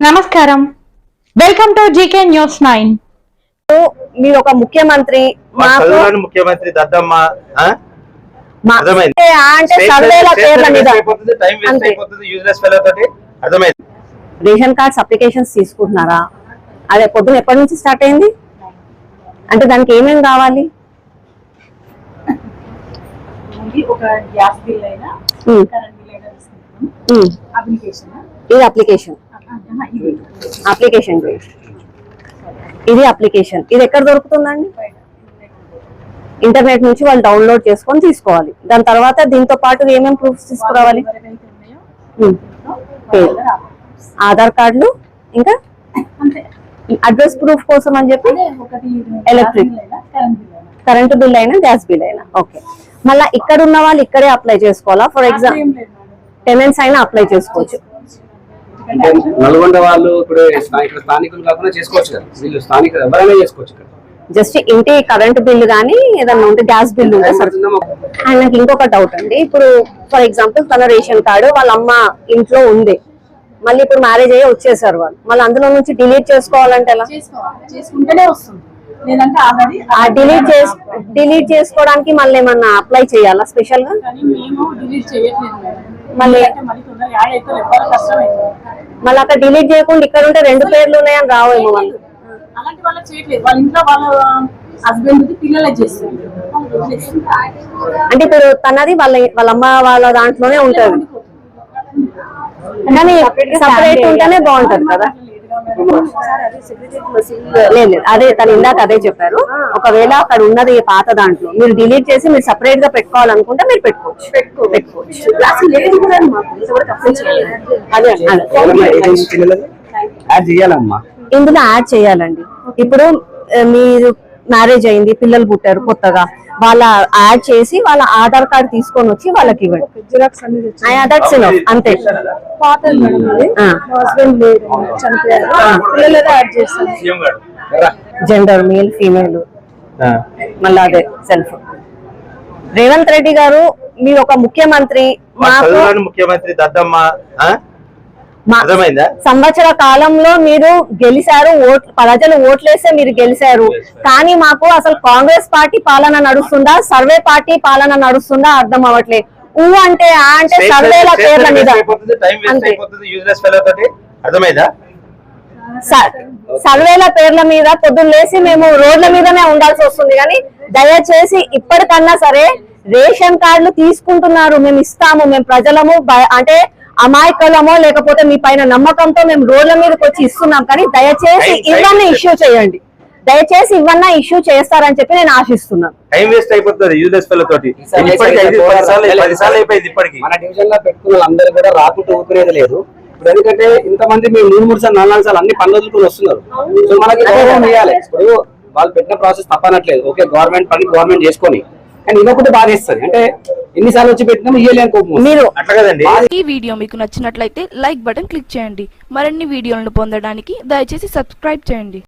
నమస్కారం. Welcome to GK news nine మీరు ఒక ముఖ్యమంత్రి ముఖ్యమంత్రి దద్దమ్మ రేషన్ కార్డ్స్ అప్లికేషన్స్ తీసుకుంటున్నారా? అదే పొద్దున ఎప్పటి నుంచి స్టార్ట్ అయింది? అంటే దానికి ఏమేమి కావాలి? ఉమ్. అప్లికేషన్. ఇది అప్లికేషన్ ఇది అప్లికేషన్ ఇది అప్లికేషన్ ఇది ఎక్కడ దొరుకుతుందండి? ఇంటర్నెట్ నుంచి వాళ్ళు డౌన్లోడ్ చేసుకొని తీసుకోవాలి. దాని తర్వాత దీంతో పాటు ఏమేమి ప్రూఫ్స్ తీసుకురావాలి. ఆధార్ కార్డులు ఇంకా? అడ్రస్ ప్రూఫ్ కోసం అని చెప్పి? అయినా కరెంట్ బిల్ అయినా. గ్యాస్ బిల్ అయినా ఓకే మళ్ళీ ఇక్కడ ఉన్న వాళ్ళు ఇక్కడే అప్లై చేసుకోవాలా? ఫర్ ఎగ్జాంపుల్ టెనెంట్స్ అయినా అప్లై చేసుకోవచ్చు. నల్గొండ వాళ్ళు ఇప్పుడు ఇక్కడ స్థానికులు కాకుండా చేసుకోవచ్చు కదా. వీళ్ళు స్థానికులు ఎవరైనా చేసుకోవచ్చు ఇక్కడ జస్ట్ ఇంటి కరెంట్ బిల్ కానీ ఏదన్నా ఉంటే గ్యాస్ బిల్ ఉంటే సరే. పడుతుందా మాకు? అండ్ నాకు ఇంకొక డౌట్ అండి. ఇప్పుడు ఫర్ ఎగ్జాంపుల్ తన రేషన్ కార్డు వాళ్ళ అమ్మ ఇంట్లో ఉంది. మళ్ళీ ఇప్పుడు మ్యారేజ్ అయ్యి వచ్చేసారు వాళ్ళు. మళ్ళీ అందులో నుంచి డిలీట్ చేసుకోవాలంటే ఎలా? చేసుకుంటేనే వస్తుంది. డిలీట్ చేసు డిలీట్ చేసుకోవడానికి మళ్ళీ ఏమన్నా అప్లై చేయాలా స్పెషల్గా? కానీ మేము డిలీట్ చేయట్లేదు మేడం. మళ్ళీ- అంటే మళ్ళీ అక్కడ డిలీట్ చేయకుండా ఇక్కడ ఉంటే రెండు పేర్లు ఉన్నాయని రావేమో వాళ్ళు. అలాంటి వాళ్ళకి చేయట్లేదు. వాళ్ళ ఇంట్లో వాళ్ళ హస్బెండ్ పిల్లలే. అంటే ఇప్పుడు తనది వాళ్ళ వాళ్ళ అమ్మ వాళ్ళ దాంట్లోనే ఉంటది. కానీ సపరేట్ ఉంటేనే బాగుంటది కదా? లేదు లేదు అదే తను ఇందాక అదే చెప్పారు. ఒకవేళ అక్కడ ఉన్నది పాత దాంట్లో మీరు డిలీట్ చేసి మీరు సపరేట్గా పెట్టుకోవాలనుకుంటే మీరు పెట్టుకోవచ్చు. ఇందులో యాడ్ చేయాలండి. ఇప్పుడు మీరు మ్యారేజ్ అయింది పిల్లలు పుట్టారు కొత్తగా. వాళ్ళ యాడ్ చేసి వాళ్ళ ఆధార్ కార్డ్ తీసుకొని వచ్చి వాళ్ళకి ఇవ్వండి. జిరాక్స్ అన్ని తెచ్చి దట్స్ అంతే. Gender male female. మళ్ళీ అదే సెల్ఫ్ రేవంత్ రెడ్డి గారు మీరు ఒక ముఖ్యమంత్రి ముఖ్యమంత్రి దద్దమ్మ సంవత్సర కాలంలో మీరు గెలిచారు ఓట్ ప్రజలు ఓట్లేస్తే మీరు గెలిచారు కానీ మాకు అసలు కాంగ్రెస్ పార్టీ పాలన నడుస్తుందా సర్వే పార్టీ పాలన నడుస్తుందా అర్థం అవ్వట్లేదు. ఊ అంటే ఆ అంటే సర్వేల పేర్ల మీద. అర్థమైందా? సర్వేల పేర్ల మీద పొద్దున్న లేసి మేము రోడ్ల మీదనే ఉండాల్సి వస్తుంది. కానీ దయచేసి ఇప్పటికన్నా సరే రేషన్ కార్డులు తీసుకుంటున్నారు. మేము ఇస్తాము మేము ప్రజలము అంటే అమాయకులమో లేకపోతే మీ పైన నమ్మకంతో మేము రోడ్ల మీదకి వచ్చి ఇస్తున్నాం. కానీ దయచేసి ఇవన్నీ. ఇష్యూ చేయండి. దయచేసి ఇవన్నా ఇష్యూ చేస్తారని చెప్పి నేను ఆశిస్తున్నాను. టైం వేస్ట్ అయిపోతుంది యూజ్లెస్ ఫెలో తోటి. ఈసారి ఇప్పటికి ఐదు ఈసారి పది సార్లు పోరాటం పది సార్లు అయిపోయింది ఇప్పటికి. మన డివిజన్లో పెట్టుకున్న వాళ్ళందరూ కూడా ఊపిరేది లేదు. ఇప్పుడు ఎందుకంటే ఇంతమంది మేము మూడు మూడు సార్లు నాలుగు నాలుగు సార్లు అన్ని పనులు వదులుకొని వస్తున్నారు. సో మనకి ఇప్పుడు వాళ్ళు పెట్టిన ప్రాసెస్ తప్పనట్లేదు. ఓకే గవర్నమెంట్ పని గవర్నమెంట్ చేసుకొని కానీ ఇవ్వకుంటే బాధేస్తుంది. అంటే ఎన్నిసార్లు వచ్చి పెట్టినా ఇయ్యలేని కోపం వస్తుంది. మీరు అట్లా కదండి. ఈ వీడియో మీకు నచ్చినట్లయితే లైక్ బటన్ క్లిక్ చేయండి. మరిన్ని వీడియోలను పొందడానికి దయచేసి సబ్స్క్రైబ్ చేయండి.